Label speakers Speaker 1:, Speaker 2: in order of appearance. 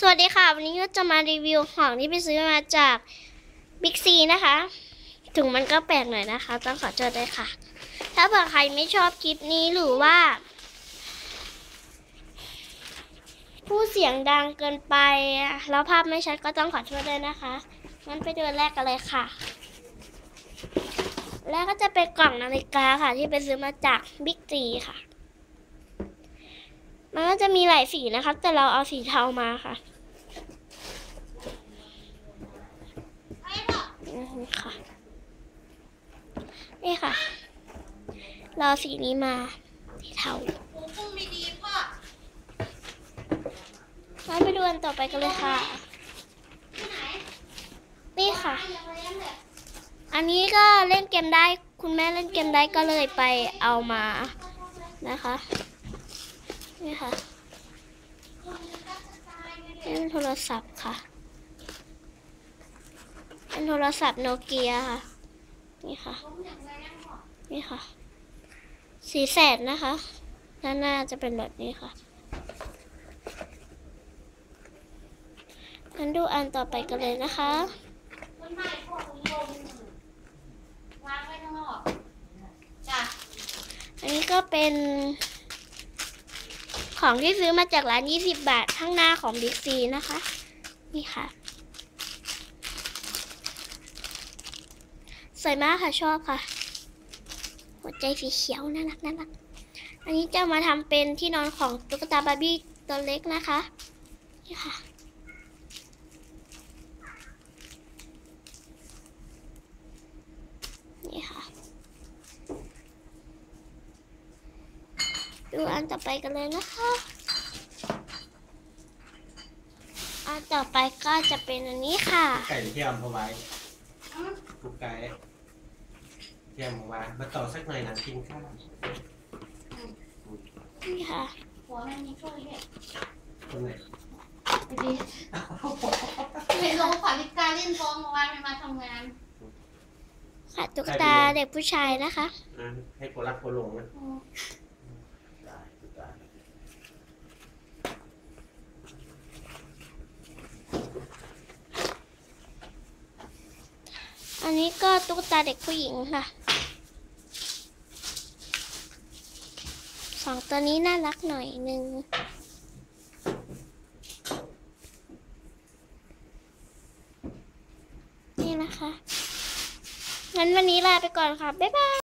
Speaker 1: สวัสดีค่ะ วันนี้ก็จะมารีวิวของที่ไปซื้อมาจากบิ๊กซีนะคะถึงมันก็แปลกหน่อยนะคะ ต้องขอโทษด้วยค่ะ ถ้าเผื่อใครไม่ชอบคลิปนี้หรือว่า ผู้เสียงดังเกินไป แล้วภาพไม่ชัดก็ต้องขอโทษด้วยนะคะงั้นไปดูอันแรกกันเลยค่ะแล้วก็จะเป็นกล่องนาฬิกาค่ะ ที่ไปซื้อมาจากบิ๊กซีค่ะ มันก็จะมีหลายสีนะครับ แต่เราเอาสีเทามาค่ะอืมค่ะ นี่ค่ะ เราเอาสีนี้มาสีเทา
Speaker 2: ปูกุ้งมีดีพ่อ
Speaker 1: มาไปดูอันต่อไปกันเลยค่ะ
Speaker 2: ที่ไหน
Speaker 1: นี่ค่ะ
Speaker 2: ยังเลี้ยงเลย
Speaker 1: อันนี้ก็เล่นเกมได้ คุณแม่เล่นเกมได้ก็เลยไปเอามานะคะ นี่ค่ะนี่เป็นโทรศัพท์ค่ะ เป็นโทรศัพท์โนเกียค่ะ นี่ค่ะ นี่ค่ะ สีแสดนะคะด้านหน้าจะเป็นแบบนี้ค่ะงั้นดูอันต่อไปกันเลยนะคะ
Speaker 2: ต้นไม้พวกคุณลมวางไว้ข้างนอกจ้ะ
Speaker 1: อันนี้ก็เป็น ของที่ซื้อมาจากร้าน 20 บาท ข้างหน้าของบิ๊กซีนะคะ นี่ค่ะ สวยมากค่ะชอบค่ะ หัวใจสีเขียวน่ารักน่ารัก อันนี้จะมาทำเป็นที่นอนของตุ๊กตาบาร์บี้ตัวเล็กนะคะ นี่ค่ะ นี่ค่ะ ดูอันต่อไปกันเลยนะคะ อันต่อไปก็จะเป็นอันนี้ค่ะ
Speaker 3: ไก่ที่เอามาไว้ทุกไก่ที่เอามาไว้มาต่อสักหน่อยหลังกินข้าว
Speaker 1: นี่ค่ะ
Speaker 2: หัวมันมีช่วยด้วย
Speaker 3: ตรงไหน
Speaker 2: ไปดีไปลงขอลิกาเล่นฟองเมื่อวานไม่มาทำงาน
Speaker 1: ค่ะตุ๊กตาเด็กผู้ชายนะคะ
Speaker 3: อะให้โครักโคหลงนะ
Speaker 2: อืม
Speaker 3: ได้ได้
Speaker 1: อันนี้ก็ตุ๊กตาเด็กผู้หญิงค่ะ สองตัวนี้น่ารักหน่อยหนึ่งนี่นะคะ งั้นวันนี้ลาไปก่อนค่ะ บ๊ายบาย